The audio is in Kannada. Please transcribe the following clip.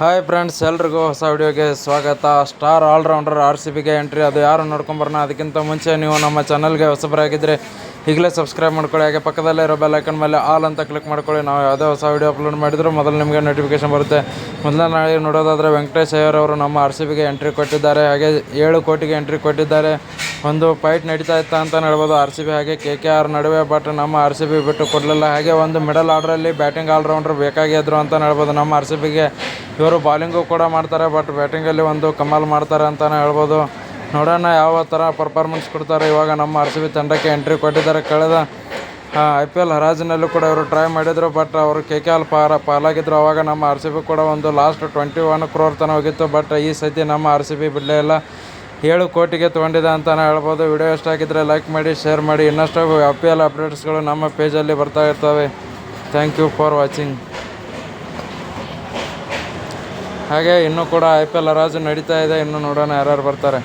ಹಾಯ್ ಫ್ರೆಂಡ್ಸ್ ಎಲ್ರಿಗೂ ಹೊಸ ವಿಡಿಯೋಗೆ ಸ್ವಾಗತ. ಸ್ಟಾರ್ ಆಲ್ರೌಂಡರ್ ಆರ್ ಸಿ ಬಿಗೆ ಎಂಟ್ರಿ ಅದು ಯಾರು ನೋಡ್ಕೊಂಬರೋಣ ಅದಕ್ಕಿಂತ ಮುಂಚೆ ನೀವು ನಮ್ಮ ಚಾನಲ್ಗೆ ಹೊಸಬರಾಗಿದ್ದರೆ ಈಗಲೇ ಸಬ್ಸ್ಕ್ರೈಬ್ ಮಾಡ್ಕೊಳ್ಳಿ. ಹಾಗೆ ಪಕ್ಕದಲ್ಲೇ ಇರೋ ಬೆಲ್ ಐಕನ್ ಮೇಲೆ ಆಲ್ ಅಂತ ಕ್ಲಿಕ್ ಮಾಡ್ಕೊಳ್ಳಿ. ನಾವು ಯಾವುದೇ ಹೊಸ ವಿಡಿಯೋ ಅಪ್ಲೋಡ್ ಮಾಡಿದ್ರು ಮೊದಲು ನಿಮಗೆ ನೋಟಿಫಿಕೇಶನ್ ಬರುತ್ತೆ. ಮೊದಲ ನಾಳೆ ನೋಡೋದಾದರೆ ವೆಂಕಟೇಶ್ ಅಯ್ಯರ್ ನಮ್ಮ ಆರ್ ಸಿ ಬಿಗೆ ಎಂಟ್ರಿ ಕೊಟ್ಟಿದ್ದಾರೆ. ಹಾಗೆ ಏಳು ಕೋಟಿಗೆ ಎಂಟ್ರಿ ಕೊಟ್ಟಿದ್ದಾರೆ. ಒಂದು ಫೈಟ್ ನಡೀತಾ ಇತ್ತ ಅಂತ ಹೇಳ್ಬೋದು. ಆರ್ ಸಿ ಬಿ ಹಾಗೆ ಕೆ ಕೆ ಆರ್ ನಡುವೆ ಬಟ್ ನಮ್ಮ ಆರ್ ಸಿ ಬಿ ಬಿಟ್ಟು ಕೊಡಲಿಲ್ಲ. ಹಾಗೆ ಒಂದು ಮಿಡಲ್ ಆರ್ಡ್ರಲ್ಲಿ ಬ್ಯಾಟಿಂಗ್ ಆಲ್ರೌಂಡರ್ ಬೇಕಾಗಿದ್ರು ಅಂತ ಹೇಳ್ಬೋದು. ನಮ್ಮ ಆರ್ ಸಿ ಬಿಗೆ ಇವರು ಬಾಲಿಂಗು ಕೂಡ ಮಾಡ್ತಾರೆ ಬಟ್ ಬ್ಯಾಟಿಂಗಲ್ಲಿ ಒಂದು ಕಮಾಲ್ ಮಾಡ್ತಾರೆ ಅಂತಲೇ ಹೇಳ್ಬೋದು. ನೋಡೋಣ ಯಾವ ಥರ ಪರ್ಫಾರ್ಮೆನ್ಸ್ ಕೊಡ್ತಾರೆ. ಇವಾಗ ನಮ್ಮ ಆರ್ ಸಿ ಬಿ ತಂಡಕ್ಕೆ ಎಂಟ್ರಿ ಕೊಟ್ಟಿದ್ದಾರೆ. ಕಳೆದ ಐ ಪಿ ಎಲ್ ಹರಾಜಿನಲ್ಲೂ ಕೂಡ ಇವರು ಟ್ರೈ ಮಾಡಿದರು ಬಟ್ ಅವರು ಕೆ ಕೆ ಎಲ್ ಪಾರ ಪಾಲಾಗಿದ್ದರು ಅವಾಗ ನಮ್ಮ ಆರ್ ಸಿ ಬಿ ಕೂಡ ಒಂದು ಲಾಸ್ಟ್ ಟ್ವೆಂಟಿ ಒನ್ ಕ್ರೋರ್ ತನಕ ಹೋಗಿತ್ತು ಬಟ್ ಈ ಸತಿ ನಮ್ಮ ಆರ್ ಸಿ ಬಿ ಬಿಡಲೇ ಇಲ್ಲ. ಏಳು ಕೋಟಿಗೆ ತೊಗೊಂಡಿದೆ ಅಂತಲೇ ಹೇಳ್ಬೋದು. ವಿಡಿಯೋ ಇಷ್ಟ ಆಗಿದ್ದರೆ ಲೈಕ್ ಮಾಡಿ, ಶೇರ್ ಮಾಡಿ. ಇನ್ನಷ್ಟು ಐ ಪಿ ಎಲ್ ಅಪ್ಡೇಟ್ಸ್ಗಳು ನಮ್ಮ ಪೇಜಲ್ಲಿ ಬರ್ತಾ ಇರ್ತವೆ. ಥ್ಯಾಂಕ್ ಯು ಫಾರ್ ವಾಚಿಂಗ್ ಹಾಗೆ ಇನ್ನೂ ಕೂಡ ಐ ಪಿ ಎಲ್ ಹರಾಜು ನಡೀತಾ ಇದೆ. ಇನ್ನು ನೋಡೋಣ ಯಾರ್ಯಾರು ಬರ್ತಾರೆ.